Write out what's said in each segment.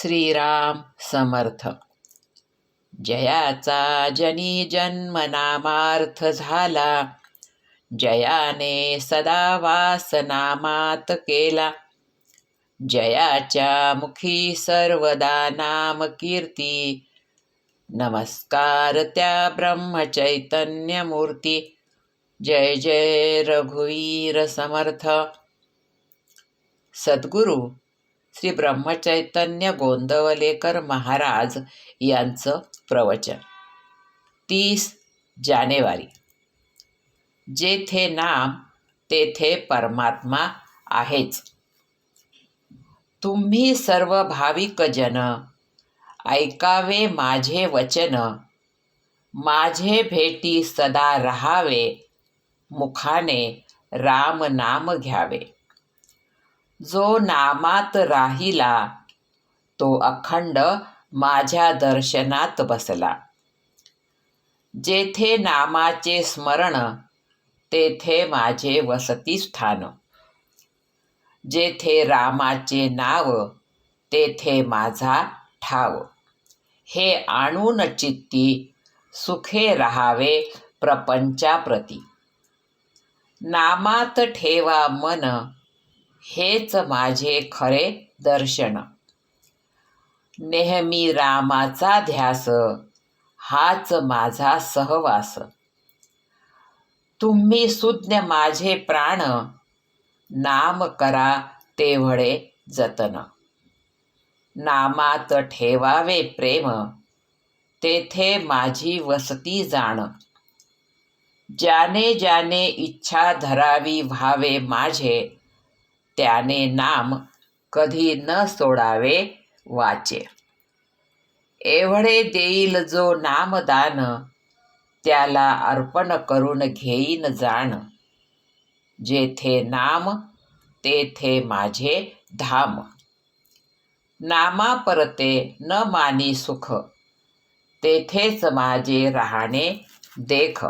श्रीराम समर्थ. जयाचा जनी जन्मनामार्थ झाला. जयाने सदा वास केला. जयाच्या मुखी सर्वदा नाम कीर्ती. नमस्कार त्या ब्रह्मचैतन्य मूर्ती जय जय रघुवीर समर्थ. सद्गुरू श्री ब्रह्मचैतन्य गोंदवलेकर महाराज यांचं प्रवचन. तीस जानेवारी. जेथे नाम तेथे परमात्मा आहेच. तुम्ही सर्व भाविक जन ऐकावे माझे वचन. माझे भेटी सदा रहावे. मुखाने राम नाम घ्यावे. जो नामात राहिला तो अखंड माझ्या दर्शनात बसला. जेथे नामाचे स्मरण तेथे माझे वसतिस्थान जेथे रामाचे नाव तेथे माझा ठाव. हे आणून चित्ती सुखे राहावे प्रपंचाप्रती. नामात ठेवा मन हेच माझे खरे दर्शन. नेहमी रामाचा ध्यास हाच माझा सहवास. तुम्ही सुज्ञ माझे प्राण नाम करा तेवढे जतन. नामात ठेवावे प्रेम तेथे माझी वसती जाण. ज्याने ज्याने इच्छा धरावी व्हावे माझे त्याने नाम कधी न सोडावे वाचे. एवढे देईल जो नामदान त्याला अर्पण करून घेईन जाण. जेथे नाम तेथे माझे धाम. नामा परते न मानी सुख तेथेच माझे राहणे देख.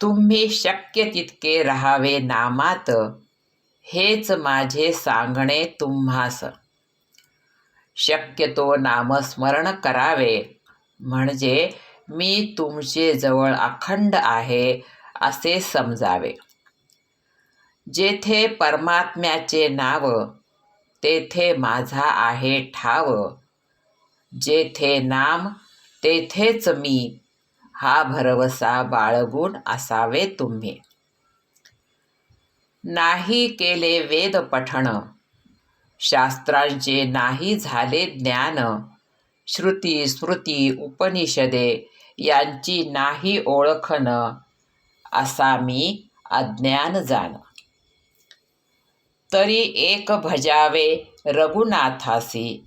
तुम्ही शक्य तितके राहावे नामात हेच माझे सांगणे तुम्हास. शक्यतो नामस्मरण करावे. म्हणजे मी तुमचे जवळ अखंड आहे असे समजावे. जेथे परमात्म्याचे नाव तेथे माझा आहे ठाव. जेथे नाम तेथेच मी. हा भरवसा बाळगून असावे तुम्ही. नाही केले वेद पठण. शास्त्रांचे नाही झाले ज्ञान. श्रुती स्मृती उपनिषदे यांची नाही ओळखन असा मी अज्ञान जाण. तरी एक भजावे रघुनाथासी.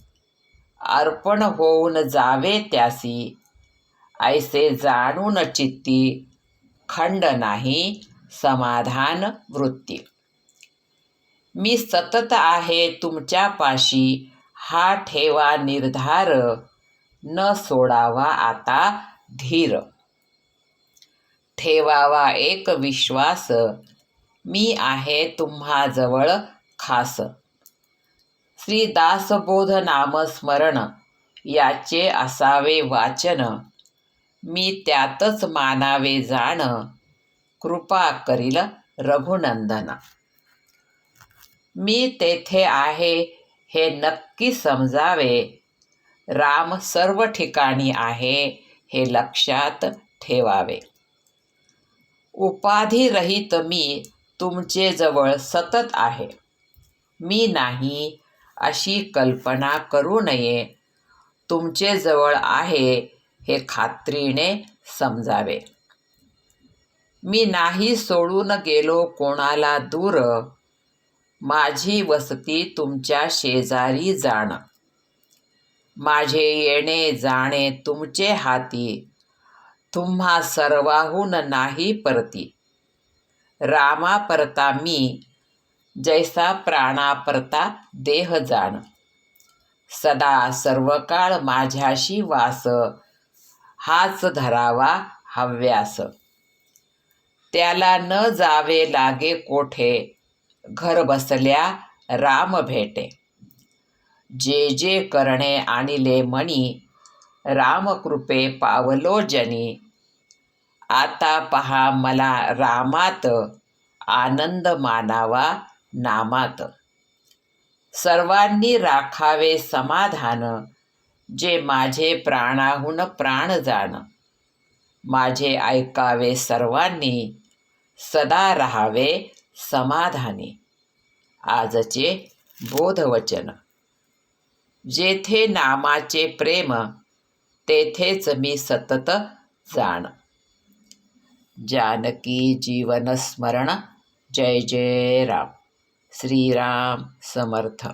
अर्पण होऊन जावे त्यासी. ऐसे जाणून चित्ती. खंड नाही समाधान वृत्ती मी सतत आहे तुमच्यापाशी हा ठेवा निर्धार न सोडावा आता धीर. ठेवावा एक विश्वास मी आहे तुम्हाजवळ खास. श्री दासबोध नामस्मरण याचे असावे वाचन मी त्यातच मानावे जाण कृपा करील रघुनंदन. मी तेथे आहे हे नक्की समजावे. राम सर्व ठिकाणी आहे हे लक्षात ठेवावे. उपाधिरहित मी तुमचे जवळ सतत आहे. मी नाही अशी कल्पना करू नये. तुमचे जवळ आहे हे खात्रीने समजावे. मी नाही सोडून गेलो कोणाला दूर. माझी वसती तुमच्या शेजारी जाण. माझे येणे जाणे तुमचे हाती. तुम्हा सर्वाहून नाही परती. रामा परता मी जैसा प्राणापरता देह जाण. सदा सर्वकाळ माझ्याशी वास. हाच धरावा हव्यास. त्याला न जावे लागे कोठे? घर बसल्या राम भेटे. जे जे करणे आणिले मणी रामकृपे पावलो जनी. आता पहा मला रामात आनंद मानावा नामात. सर्वांनी राखावे समाधान जे माझे प्राणाहून प्राण जाण. माझे ऐकावे सर्वांनी सदा राहावे समाधानी. आजचे बोधवचन. जेथे नामाचे प्रेम तेथेच मी सतत जाण. जानकी जीवन स्मरण. जय जय राम. श्रीराम समर्थ.